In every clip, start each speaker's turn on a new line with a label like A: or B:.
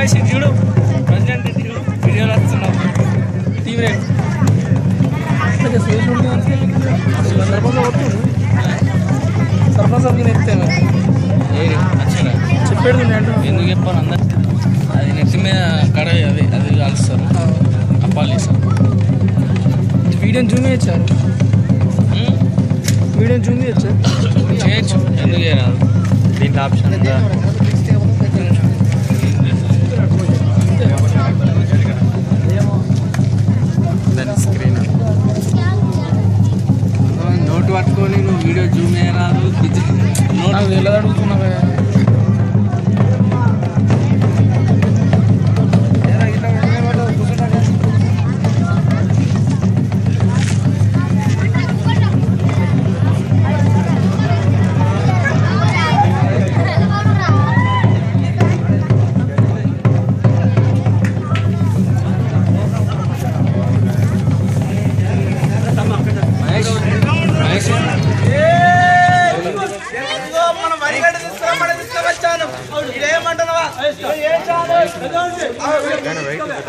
A: Vice ఇటు చూడు president ఇటు చూడు వీడియోలు వస్తున్నావు తీవ్ర సర్పంచ్ సభ్యులు ఎత్తాను చెప్పాడు నేను
B: ఎందుకు చెప్పాను అందరు అది నెత్తి మీద కడ అది అది కాలుస్తారు అప్పాలు చేస్తారు
A: వీడియోని జూమ్ చేయొచ్చారు వీడియోని జూమ్ చేయొచ్చా
B: చేయొచ్చు ఎందుకు చేయరాదు దీంట్లో ఆప్షన్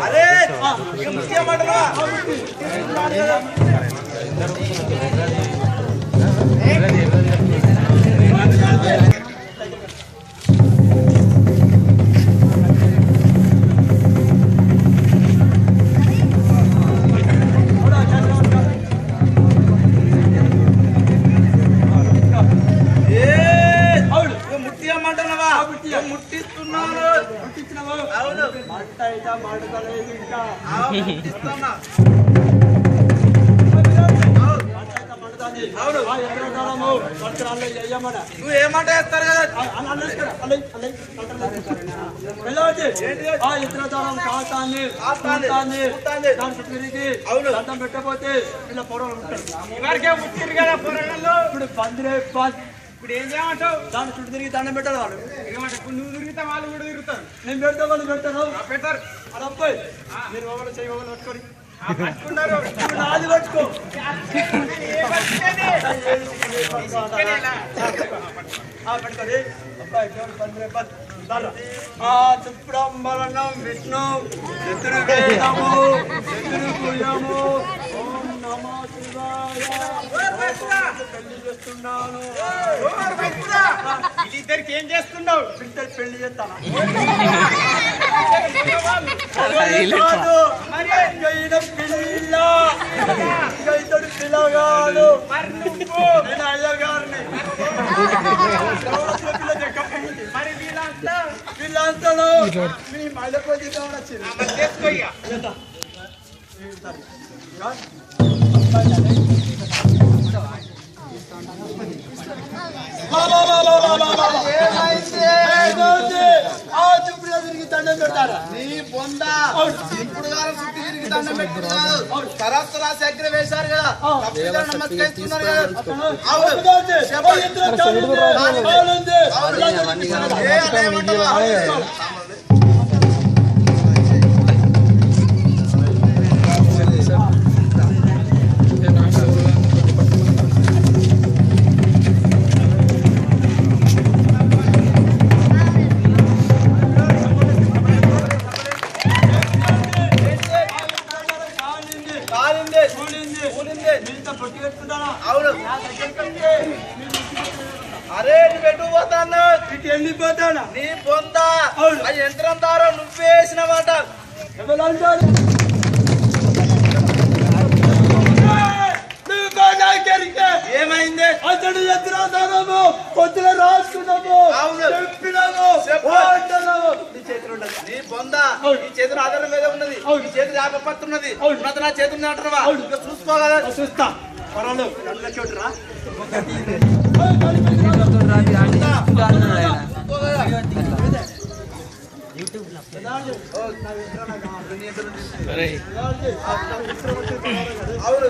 C: అరే ఇక ముట్టిస్తున్నాను. అవును. ఆ, ముట్టిస్తున్నా. నువ్వు ఏమంట వేస్తారు కదా? అవును.
D: పెట్టకపోతే ఇలా పొడవలు ఉంటారు.
C: ఇవరకే ముట్టిరు కదా పొరగల్లో
D: ఇప్పుడు పందిరే పం-
C: ఇప్పుడు ఏం చేయమంటావు
D: దాని చుట్టూ తిరిగి దండం పెట్టాలి వాళ్ళు?
C: ఇప్పుడు నువ్వు తిరిగితే వాళ్ళు కూడా తిరుగుతారు.
D: నేను పెడతా వాళ్ళు పెట్టాను
C: పెట్టారు
D: అది అబ్బాయి. మీరు ఒకరు చేయి ఒకరు పట్టుకొని? నాది పట్టుకో. పట్టుకొని? అబ్బాయి దేవుడు పందిరే పం- దాని. ఆ చుప్రంబరణం విష్ణు. చతురు వేదము
C: వీళ్ళిద్దరికి ఏం చేస్తున్నావు
D: బిడ్డలు పెళ్ళి చేస్తాను
B: కాదు.
D: పిల్లగాడు
C: మరి
D: నేను అయ్యగారిని పిల్ల
C: మరి వీళ్ళంతా
D: మీ మళ్ళీ కొద్దిగా దండం పెడతారా
C: నీ బొంద ఇప్పుడు కాలం చుట్టూ తిరిగి దండం పెట్టుకున్నారు చక్కెర వేశారు కదా నమస్కరిస్తున్నారు కదా అవును అరే నువ్వు ఎటు పోతాను?
D: వెళ్ళిపోతానా
C: నీ
D: అవును.
C: ఆ యంత్రం ద్వారా నువ్వేసినమాట
D: ఎవరంటారు
C: ఏమైంది
D: అతడు ఎదురాదానము కొద్దిగా
C: ఉన్నది
D: అవును.
C: ఈ చేతులు ఆపత్తున్నది
D: అవును.
C: ఉన్నది నా చేతులు అంటున్నావా?
D: అవును.
C: ఇక చూసుకోగలరా
D: చూస్తా. పరాలు
B: అరే
C: అవును.